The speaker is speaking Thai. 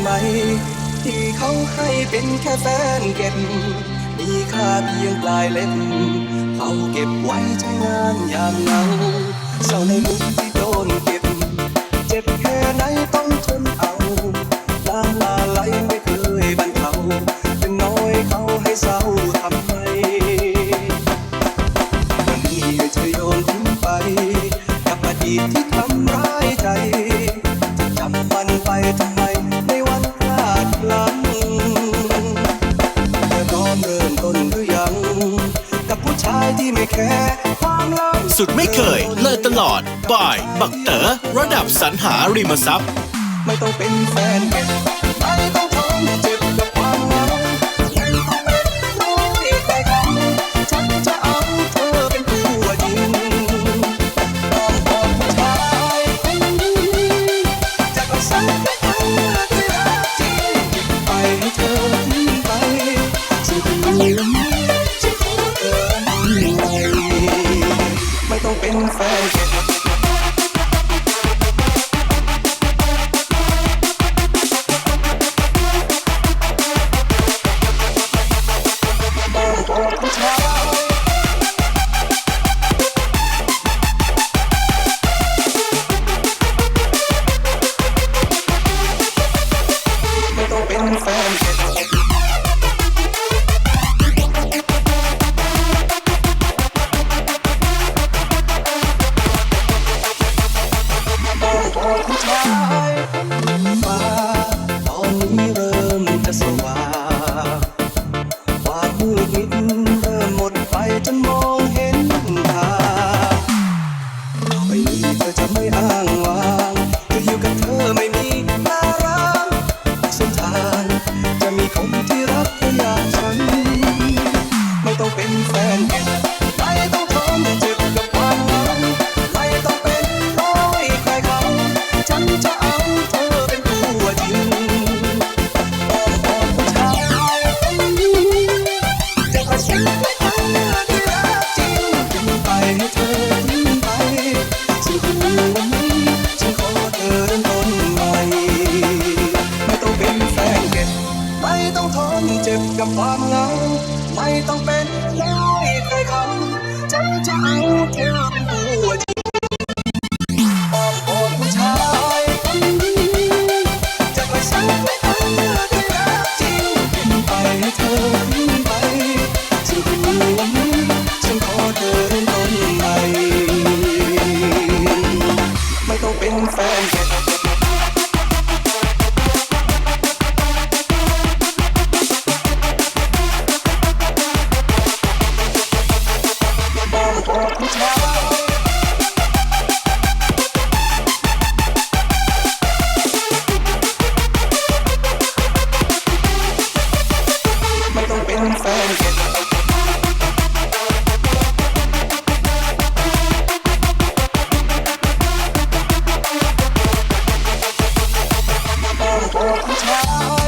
ไหม ที่เขาให้เป็นแค่แฟนเก็บ มีค่าเพียงปลายเล็บ เขาเก็บไว้ใช้งานอย่างเงาเศร้าในมุมที่โดนเก็บ เจ็บแค่ไหนต้องทนเอาลาลาไหลไม่เคยบรรเทาเป็นน้อยเขาให้เศร้าทำไมวันนี้เธอโยนทิ้งไปกับอดีต สุดไม่เคย เลยตลอดบาย บักเต๋อระดับสรรหาริมทรัพย์ ไม่ต้องเป็นแฟนกันไม่ต้องทน ต้องเป็นแฟน ความเหงาไม่ต้องเป็นน้อยใครคำฉันจะเอาเธอเป็นผู้จชายจะไม่สั่นไม่เธอได้รักจริงไปให้เธ all.